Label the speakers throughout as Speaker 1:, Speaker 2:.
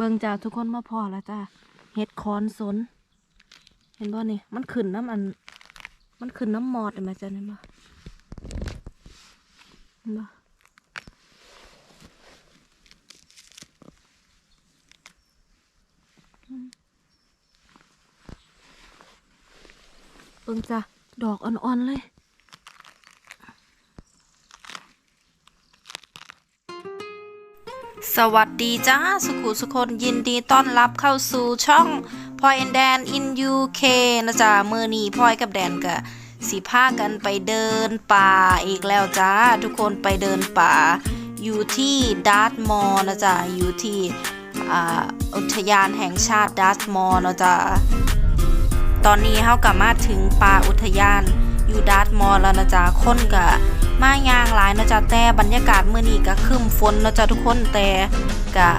Speaker 1: เบิ่งจ้าทุกคนมาพอแล้วจ้าเห็ดคอนสน เห็นบ่นี่ มันขึ้นน้ำอัน มันขึ้นน้ำมอดเห็นไหมจ้าเห็นบ่เห็นบ่เบิ่งจ้าดอกอ่อนๆเลย สวัสดีจ้า สุขุสุคนยินดีต้อนรับเข้าสู่ช่องพลอยแอนแดนอินยูเคนะจ๊ะมือนีพลอยกับแดนกะสีพากันไปเดินป่าอีกแล้วจ้า ทุกคนไปเดินป่า อยู่ที่ดาร์ตมอร์นะจ๊ะอยู่ที่อุทยานแห่งชาติดาร์ตมอร์นะจ๊ะตอนนี้เฮากลับมาถึงป่าอุทยาน อยู่ดาร์ตมอร์แล้วนะจ๊ะคนกะมายางหลายนะจ๊ะแต่บรรยากาศมื้อนี้ก็ครึ้มฝนนะจ๊ะทุกคนแต่กะ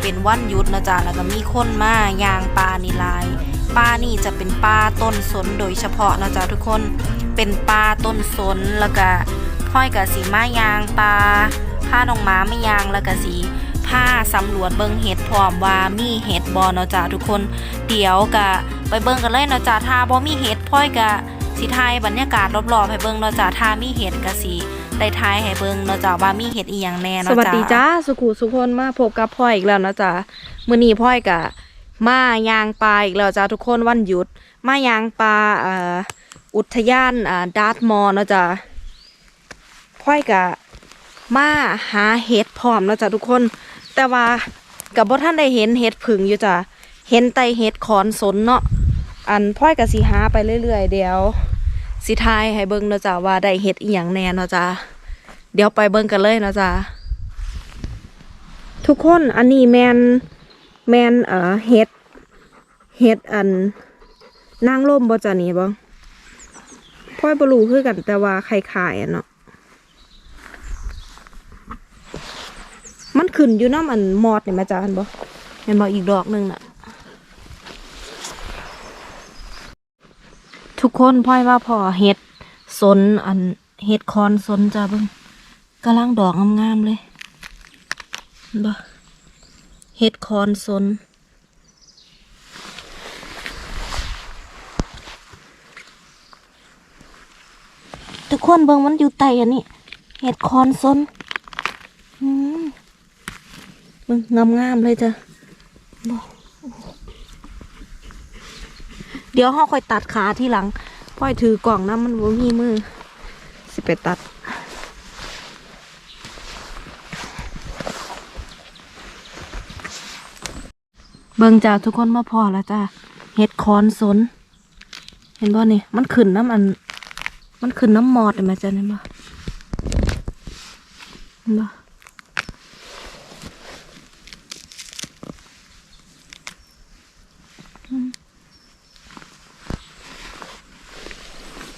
Speaker 1: เป็นวันหยุดนะจ๊ะแล้วก็มีคนมายางป่านี่หลายป่านี่จะเป็นป่าต้นสนโดยเฉพาะนะจ๊ะทุกคนเป็นป่าต้นสนแล้วก็พ่อยกับสีมายางป่าผ้าน้องหม้าไม่ยางแล้วก็สีผ้าสำรวจเบิงเห็ดพร้อมว่ามีเห็ดบอเนาะจ๊ะทุกคน เดี๋ยวกะไปเบิ่งกันเลยเนาะจ้าถ้าบ่มีเห็ดพ่อยกะ สิทายบรรยากาศรอบๆให้เบิ่งเนาะจ้าถ้ามีเห็ดกะสิได้ทายให้เบิ่งเนาะจ้าว่ามีเห็ดอีหยังแน่เนาะ
Speaker 2: ส
Speaker 1: จ้า
Speaker 2: วัสดีจ้าสุขุสุคนมาพบกับพ่อยอีกแล้วนะจ๊ะมื้อนี้พ่อยกะมายางปลาอีกแล้วจ้าทุกคนวันหยุด มายางปลาเอ่ออุทยานอ่าดาร์ตมอร์นะจ๊ะพ่อยกะมาหาเห็ดพร้อมนะจ๊ะทุกคน แต่ว่ากับบ่ท่านได้เห็นเห็ดผึ่งอยู่จ้ะเห็นแต่เห็ดขอนสนเนาะอันพ่อยกะสิหาไปเรื่อยๆเดี๋ยว สิทายให้เบิ่งเนาะจ้ะว่าได้เห็ดอีหยังแน่เนาะจ้ะเดี๋ยวไปเบิ่งกันเลยเนาะจ๊ะทุกคนอันนี้แมนแมนเอ่อเฮ็ดเฮ็ดอันนางร่มบ่จ้ะนี่บ่พ่อยบ่รู้คือกันแต่ว่าใครขายอะเนาะมันขึ้นอยู่น้ำอันมอดนี่แม่จ้ะเห็นบ่เห็นบ่อีกดอกหนึงน่ะ
Speaker 1: ทุกคนพ่อยว่าพอเห็ดสนอันเห็ดคอนสนจ้าเบิ่งกำลังดอกงามๆเลยเห็นบ่เห็ดคอนสน ทุกคนเบิ่งมันอยู่ใต้อันนี้เห็ดคอนซนอืมเบิ่งามงามๆเลยจ้ะบ่ เดี๋ยวเฮาค่อยตัดขาที่หลังพ่อยถือกล่องน้ำมันบ่มีมือ สิไปตัด เบิ่งจ้าทุกคนมาพอแล้วจ้าเห็ดคอนสน เห็นบ่นี่ มันขึ้นน้ำอัน มันขึ้นน้ำมอดเห็นไหมจ๊ะเห็นบ่เห็นบ่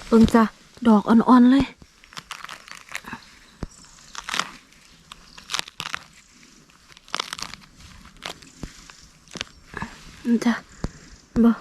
Speaker 1: เบิ่งจ้ะดอกอ่อนๆเลยเอิงจ้ะบ่